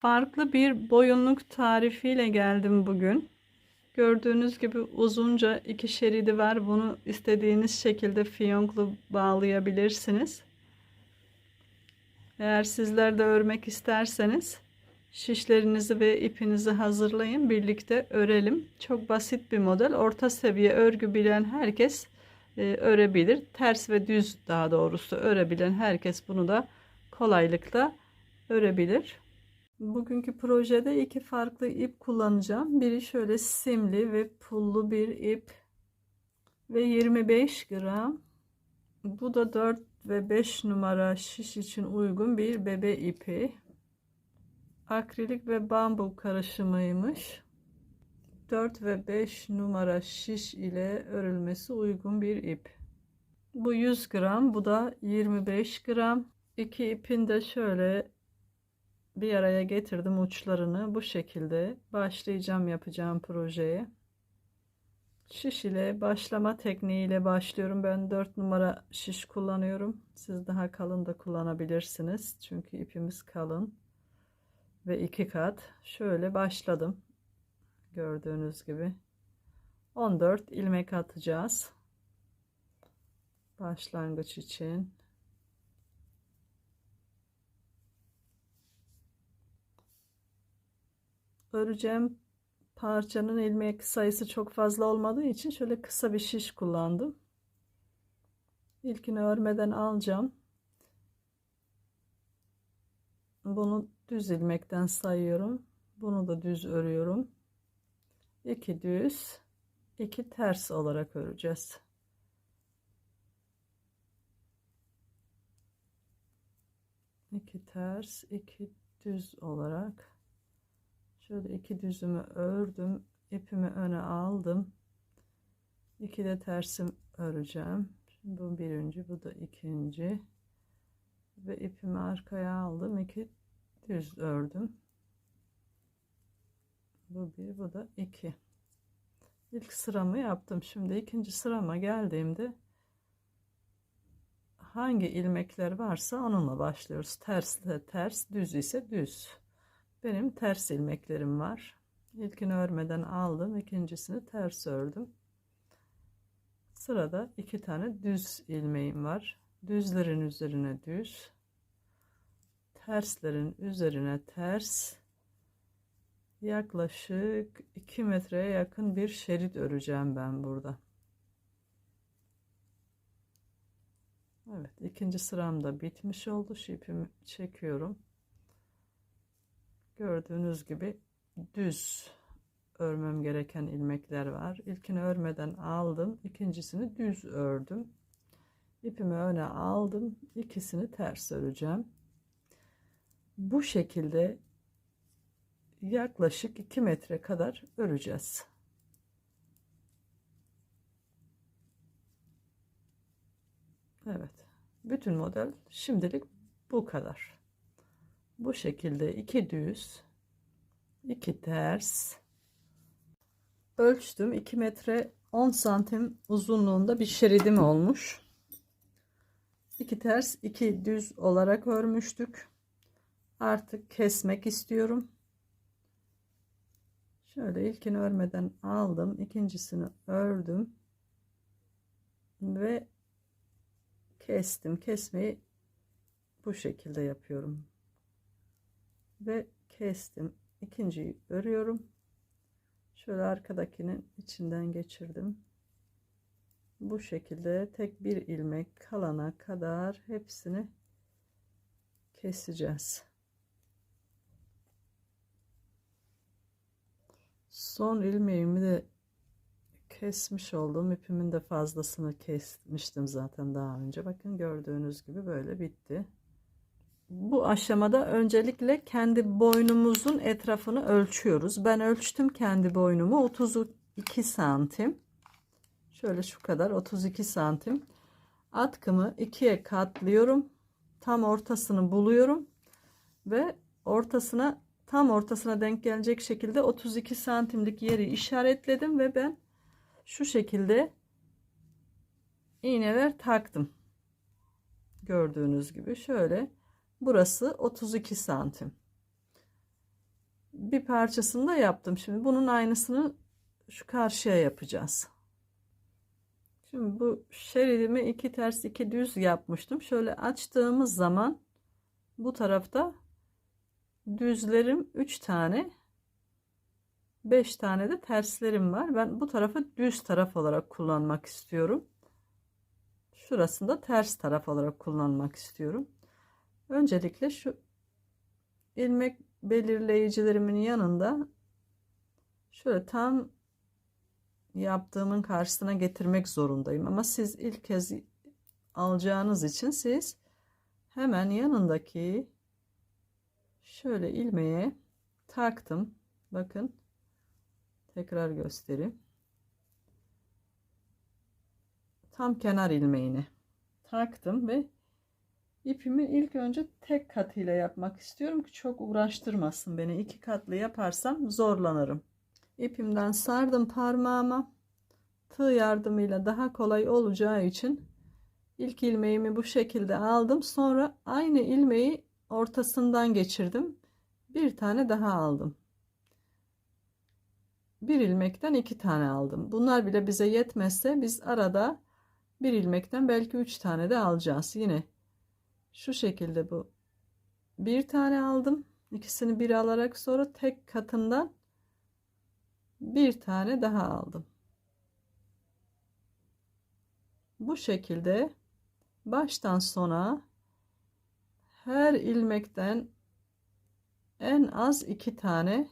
Farklı bir boyunluk tarifiyle geldim bugün. Gördüğünüz gibi uzunca iki şeridi var. Bunu istediğiniz şekilde fiyonklu bağlayabilirsiniz. Eğer sizler de örmek isterseniz şişlerinizi ve ipinizi hazırlayın. Birlikte örelim. Çok basit bir model. Orta seviye örgü bilen herkes e, örebilir. Ters ve düz daha doğrusu örebilen herkes bunu da kolaylıkla örebilir. Bugünkü projede iki farklı ip kullanacağım. Biri şöyle simli ve pullu bir ip ve 25 gram. Bu da 4 ve 5 numara şiş için uygun bir bebe ipi. Akrilik ve bambu karışımıymış. 4 ve 5 numara şiş ile örülmesi uygun bir ip. Bu 100 gram, bu da 25 gram. İki ipin de şöyle bir araya getirdim uçlarını. Bu şekilde başlayacağım yapacağım projeye. Şiş ile başlama tekniğiyle başlıyorum. Ben 4 numara şiş kullanıyorum. Siz daha kalın da kullanabilirsiniz. Çünkü ipimiz kalın. Ve iki kat. Şöyle başladım. Gördüğünüz gibi. 14 ilmek atacağız. Başlangıç için. Öreceğim parçanın ilmek sayısı çok fazla olmadığı için şöyle kısa bir şiş kullandım. İlkini örmeden alacağım. Bunu düz ilmekten sayıyorum. Bunu da düz örüyorum. 2 düz, 2 ters olarak öreceğiz. İki ters, iki düz olarak Şöyle iki düzümü ördüm. ipimi öne aldım. İki de tersim öreceğim. Şimdi bu birinci, bu da ikinci. Ve ipimi arkaya aldım. iki düz ördüm. Bu bir, bu da iki. İlk sıramı yaptım. Şimdi ikinci sırama geldiğimde hangi ilmekler varsa onunla başlıyoruz. Ters de ters, düz ise düz. Benim ters ilmeklerim var. İlkini örmeden aldım. ikincisini ters ördüm. Sırada iki tane düz ilmeğim var. Düzlerin üzerine düz. Terslerin üzerine ters. Yaklaşık 2 metreye yakın bir şerit öreceğim ben burada. Evet ikinci sıram da bitmiş oldu. Şipimi çekiyorum. Gördüğünüz gibi düz örmem gereken ilmekler var. İlkini örmeden aldım. ikincisini düz ördüm. İpimi öne aldım. ikisini ters öreceğim. Bu şekilde yaklaşık 2 metre kadar öreceğiz. Evet. Bütün model şimdilik bu kadar bu şekilde iki düz iki ters ölçtüm. 2 metre 10 santim uzunluğunda bir şeridim olmuş. İki ters iki düz olarak örmüştük. Artık kesmek istiyorum. Şöyle ilkini örmeden aldım ikincisini ördüm ve kestim. Kesmeyi bu şekilde yapıyorum ve kestim. İkinciyi örüyorum. Şöyle arkadakinin içinden geçirdim. Bu şekilde tek bir ilmek kalana kadar hepsini keseceğiz. Son ilmeğimi de kesmiş oldum. İpimin de fazlasını kesmiştim zaten daha önce. Bakın gördüğünüz gibi böyle bitti bu aşamada öncelikle kendi boynumuzun etrafını ölçüyoruz. Ben ölçtüm kendi boynumu 32 santim. Şöyle şu kadar 32 santim. Atkımı ikiye katlıyorum. Tam ortasını buluyorum ve ortasına tam ortasına denk gelecek şekilde 32 santimlik yeri işaretledim ve ben şu şekilde iğneler taktım. Gördüğünüz gibi şöyle Burası 32 santim. bir parçasını da yaptım. Şimdi bunun aynısını şu karşıya yapacağız. Şimdi bu şeridimi iki ters iki düz yapmıştım. Şöyle açtığımız zaman bu tarafta düzlerim 3 tane 5 tane de terslerim var. Ben bu tarafı düz taraf olarak kullanmak istiyorum. Şurasında ters taraf olarak kullanmak istiyorum. Öncelikle şu ilmek belirleyicilerimin yanında şöyle tam yaptığımın karşısına getirmek zorundayım. Ama siz ilk kez alacağınız için siz hemen yanındaki şöyle ilmeğe taktım. Bakın tekrar göstereyim. Tam kenar ilmeğini taktım ve ipimi ilk önce tek katıyla yapmak istiyorum ki çok uğraştırmasın beni. iki katlı yaparsam zorlanırım. İpimden sardım parmağıma. Tığ yardımıyla daha kolay olacağı için ilk ilmeğimi bu şekilde aldım. Sonra aynı ilmeği ortasından geçirdim. Bir tane daha aldım. Bir ilmekten iki tane aldım. Bunlar bile bize yetmezse biz arada bir ilmekten belki üç tane de alacağız. Yine şu şekilde bu. Bir tane aldım. İkisini bir alarak sonra tek katından bir tane daha aldım. Bu şekilde baştan sona her ilmekten en az iki tane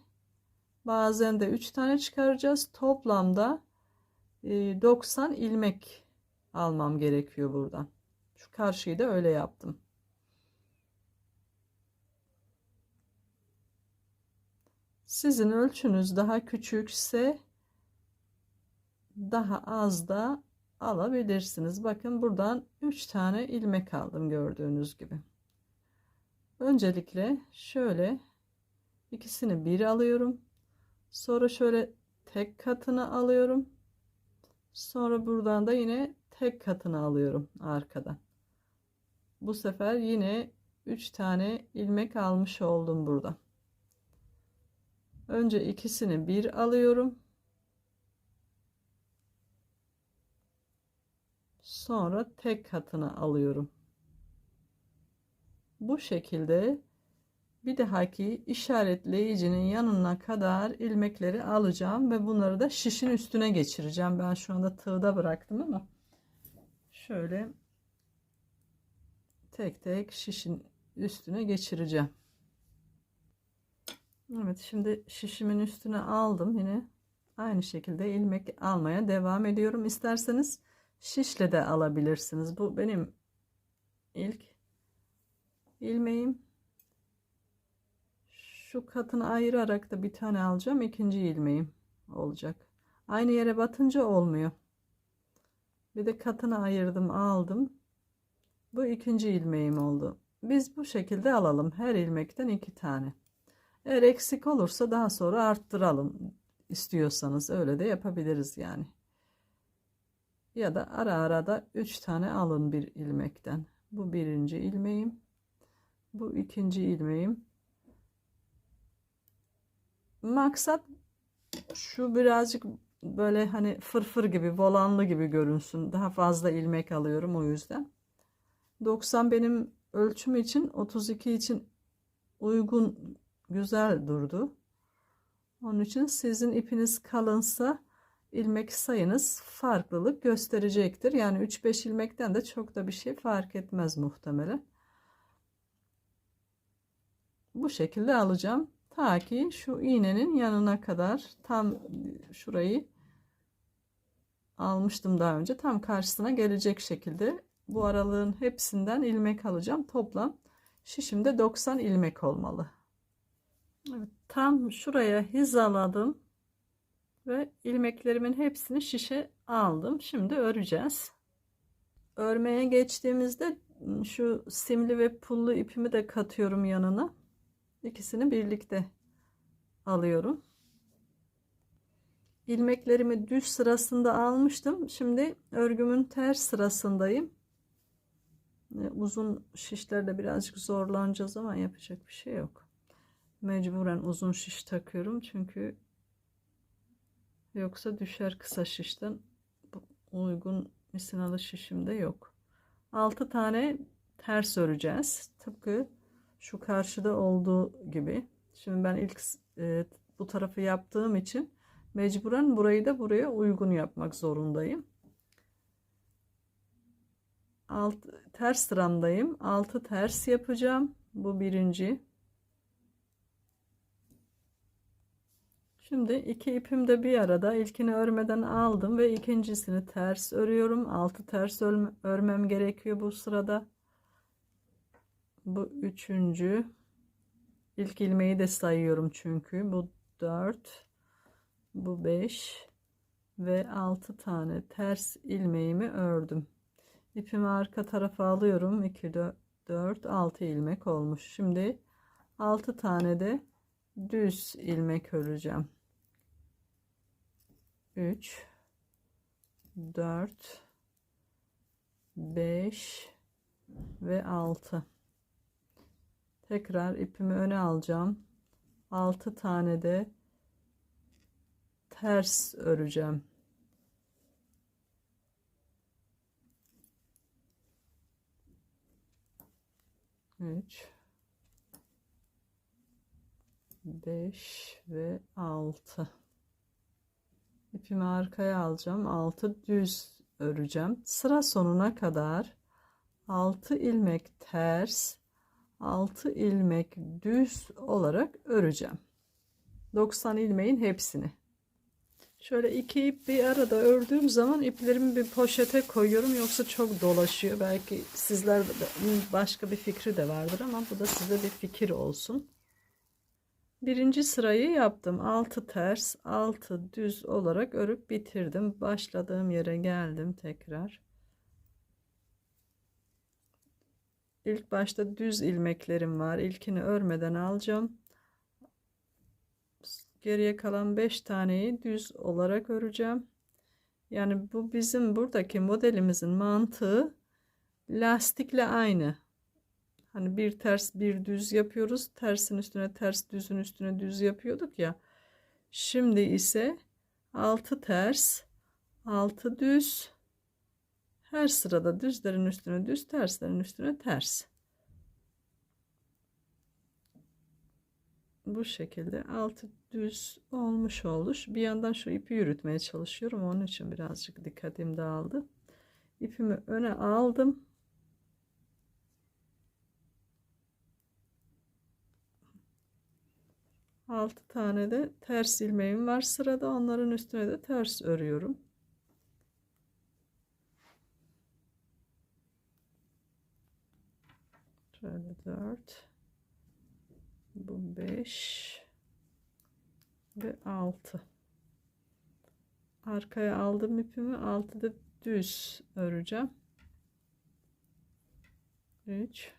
bazen de üç tane çıkaracağız. Toplamda 90 e, ilmek almam gerekiyor buradan. Şu karşıyı da öyle yaptım. Sizin ölçünüz daha küçükse daha az da alabilirsiniz. Bakın buradan 3 tane ilmek aldım gördüğünüz gibi. Öncelikle şöyle ikisini bir alıyorum. Sonra şöyle tek katını alıyorum. Sonra buradan da yine tek katını alıyorum arkadan. Bu sefer yine 3 tane ilmek almış oldum burada. Önce ikisini bir alıyorum. Sonra tek katını alıyorum. Bu şekilde bir dahaki işaretleyicinin yanına kadar ilmekleri alacağım ve bunları da şişin üstüne geçireceğim. Ben şu anda tığda bıraktım ama şöyle tek tek şişin üstüne geçireceğim. Evet şimdi şişimin üstüne aldım yine aynı şekilde ilmek almaya devam ediyorum. İsterseniz şişle de alabilirsiniz. Bu benim ilk ilmeğim. Şu katını ayırarak da bir tane alacağım. ikinci ilmeğim olacak. Aynı yere batınca olmuyor. Bir de katını ayırdım aldım. Bu ikinci ilmeğim oldu. Biz bu şekilde alalım. Her ilmekten iki tane. Eğer eksik olursa daha sonra arttıralım istiyorsanız öyle de yapabiliriz yani. Ya da ara ara da 3 tane alın bir ilmekten. Bu birinci ilmeğim. Bu ikinci ilmeğim. Maksat şu birazcık böyle hani fırfır gibi volanlı gibi görünsün. Daha fazla ilmek alıyorum o yüzden. 90 benim ölçüm için 32 için uygun güzel durdu. Onun için sizin ipiniz kalınsa ilmek sayınız farklılık gösterecektir. Yani 3-5 ilmekten de çok da bir şey fark etmez muhtemelen. Bu şekilde alacağım. Ta ki şu iğnenin yanına kadar tam şurayı almıştım daha önce. Tam karşısına gelecek şekilde bu aralığın hepsinden ilmek alacağım. Toplam şişimde 90 ilmek olmalı. Evet, tam şuraya hizaladım ve ilmeklerimin hepsini şişe aldım. Şimdi öreceğiz. Örmeye geçtiğimizde şu simli ve pullu ipimi de katıyorum yanına. İkisini birlikte alıyorum. İlmeklerimi düz sırasında almıştım. Şimdi örgümün ters sırasındayım. Uzun şişlerde birazcık zorlanacağız ama yapacak bir şey yok. Mecburen uzun şiş takıyorum çünkü yoksa düşer kısa şişten. Uygun misinalı şişim de yok. 6 tane ters öreceğiz. Tıpkı şu karşıda olduğu gibi. Şimdi ben ilk e, bu tarafı yaptığım için mecburen burayı da buraya uygun yapmak zorundayım. Alt, ters sıramdayım. 6 ters yapacağım. Bu birinci. Şimdi iki ipim de bir arada. İlkini örmeden aldım ve ikincisini ters örüyorum. Altı ters örmem gerekiyor bu sırada. Bu üçüncü. İlk ilmeği de sayıyorum çünkü. Bu dört. Bu beş. Ve altı tane ters ilmeğimi ördüm. İpimi arka tarafa alıyorum. 2, 4, 6 ilmek olmuş. Şimdi 6 tane de düz ilmek öreceğim. 3 4 5 ve 6 tekrar ipimi öne alacağım. 6 tane de ters öreceğim. 3 5 ve 6 ipimi arkaya alacağım. 6 düz öreceğim. Sıra sonuna kadar. 6 ilmek ters 6 ilmek düz olarak öreceğim. 90 ilmeğin hepsini. Şöyle iki ip bir arada ördüğüm zaman iplerimi bir poşete koyuyorum. Yoksa çok dolaşıyor. Belki sizler başka bir fikri de vardır ama bu da size bir fikir olsun. Birinci sırayı yaptım. 6 ters, 6 düz olarak örüp bitirdim. Başladığım yere geldim tekrar. İlk başta düz ilmeklerim var. İlkini örmeden alacağım. Geriye kalan 5 taneyi düz olarak öreceğim. Yani bu bizim buradaki modelimizin mantığı lastikle aynı. Hani bir ters bir düz yapıyoruz. Tersin üstüne ters düzün üstüne düz yapıyorduk ya. Şimdi ise 6 ters 6 düz her sırada düzlerin üstüne düz terslerin üstüne ters. bu şekilde altı düz olmuş oldu. Bir yandan şu ipi yürütmeye çalışıyorum. Onun için birazcık dikkatim dağıldı. İpimi öne aldım. Altı tane de ters ilmeğim var sırada. Onların üstüne de ters örüyorum. Şöyle dört bu 5 ve 6 arkaya aldım ipimi 6'da düz öreceğim 3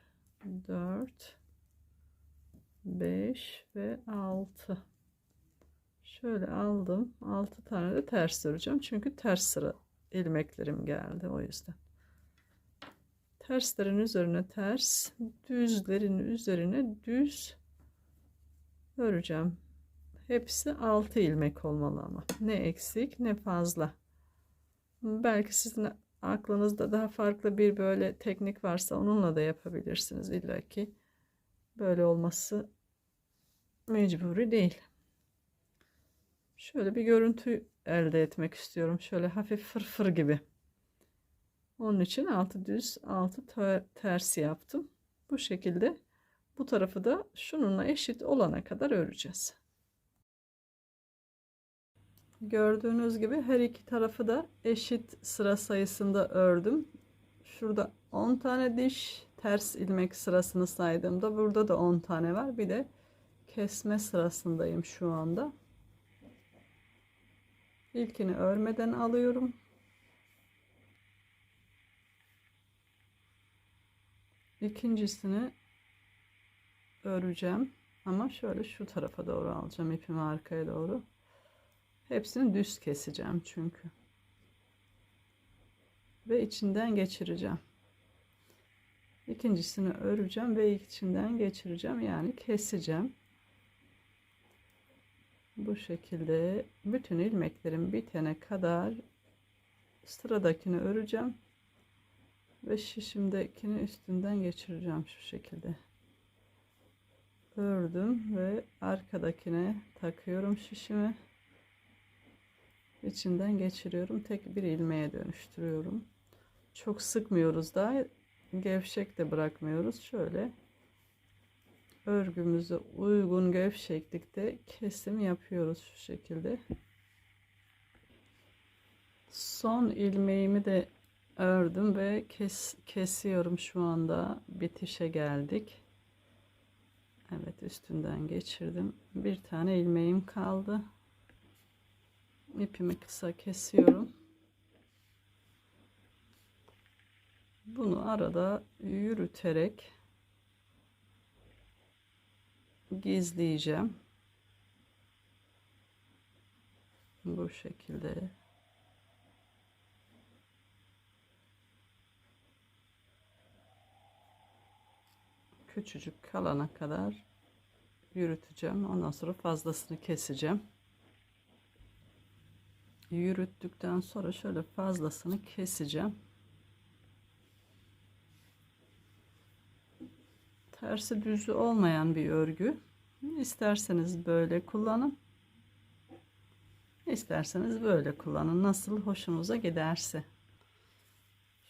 4 5 ve 6 şöyle aldım 6 tane de ters öreceğim çünkü ters sıra ilmeklerim geldi o yüzden terslerin üzerine ters düzlerin üzerine düz öreceğim. Hepsi 6 ilmek olmalı ama. Ne eksik ne fazla. Belki sizin aklınızda daha farklı bir böyle teknik varsa onunla da yapabilirsiniz. İlla ki böyle olması mecburi değil. Şöyle bir görüntü elde etmek istiyorum. Şöyle hafif fırfır gibi. Onun için altı düz, altı ters yaptım. Bu şekilde bu tarafı da şununla eşit olana kadar öreceğiz. Gördüğünüz gibi her iki tarafı da eşit sıra sayısında ördüm. Şurada 10 tane diş ters ilmek sırasını saydığımda burada da 10 tane var. Bir de kesme sırasındayım şu anda. İlkini örmeden alıyorum. İkincisini öreceğim. Ama şöyle şu tarafa doğru alacağım ipimi arkaya doğru. Hepsini düz keseceğim çünkü. Ve içinden geçireceğim. İkincisini öreceğim ve içinden geçireceğim. Yani keseceğim. Bu şekilde bütün ilmeklerim bitene kadar sıradakini öreceğim ve şişimdekini üstünden geçireceğim şu şekilde. Ördüm ve arkadakine takıyorum şişimi. İçinden geçiriyorum. Tek bir ilmeğe dönüştürüyorum. Çok sıkmıyoruz da gevşek de bırakmıyoruz. Şöyle örgümüze uygun gevşeklikte kesim yapıyoruz şu şekilde. Son ilmeğimi de ördüm ve kes, kesiyorum şu anda. Bitişe geldik. Evet üstünden geçirdim. Bir tane ilmeğim kaldı. İpimi kısa kesiyorum. Bunu arada yürüterek gizleyeceğim. Bu şekilde. Küçücük kalana kadar yürüteceğim. Ondan sonra fazlasını keseceğim. Yürüttükten sonra şöyle fazlasını keseceğim. Tersi düzü olmayan bir örgü. İsterseniz böyle kullanın. İsterseniz böyle kullanın. Nasıl hoşunuza giderse.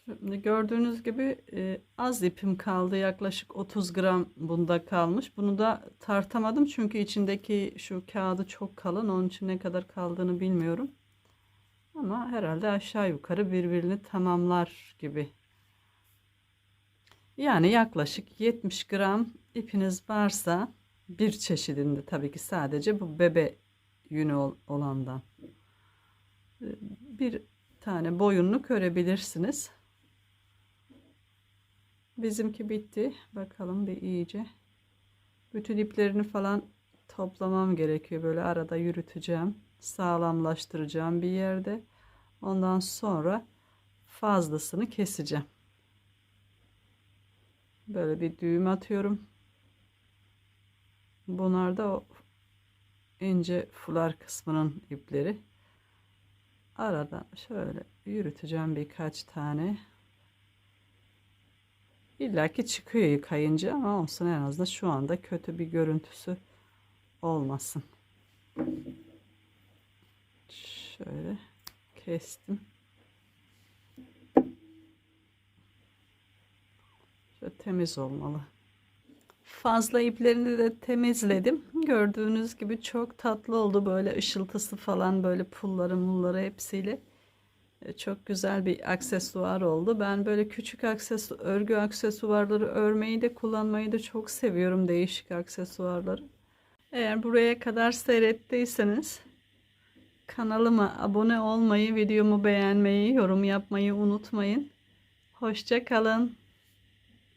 Şimdi gördüğünüz gibi e, az ipim kaldı. Yaklaşık 30 gram bunda kalmış. Bunu da tartamadım çünkü içindeki şu kağıdı çok kalın. Onun için ne kadar kaldığını bilmiyorum. Ama herhalde aşağı yukarı birbirini tamamlar gibi yani yaklaşık 70 gram ipiniz varsa bir çeşidinde tabii ki sadece bu bebe yünü olandan e, bir tane boyunluk örebilirsiniz. Bizimki bitti. Bakalım bir iyice. Bütün iplerini falan toplamam gerekiyor. Böyle arada yürüteceğim. Sağlamlaştıracağım bir yerde. Ondan sonra fazlasını keseceğim. Böyle bir düğüm atıyorum. Bunlar da o ince fular kısmının ipleri. Arada şöyle yürüteceğim birkaç tane. İlla ki çıkıyor yıkayınca ama olsun en azından şu anda kötü bir görüntüsü olmasın. Şöyle kestim. Temiz olmalı. Fazla iplerini de temizledim. Gördüğünüz gibi çok tatlı oldu böyle ışıltısı falan böyle pulları mulları hepsiyle. E, çok güzel bir aksesuar oldu. Ben böyle küçük aksesu örgü aksesuarları örmeyi de kullanmayı da çok seviyorum değişik aksesuarları. Eğer buraya kadar seyrettiyseniz kanalıma abone olmayı, videomu beğenmeyi, yorum yapmayı unutmayın. Hoşça kalın.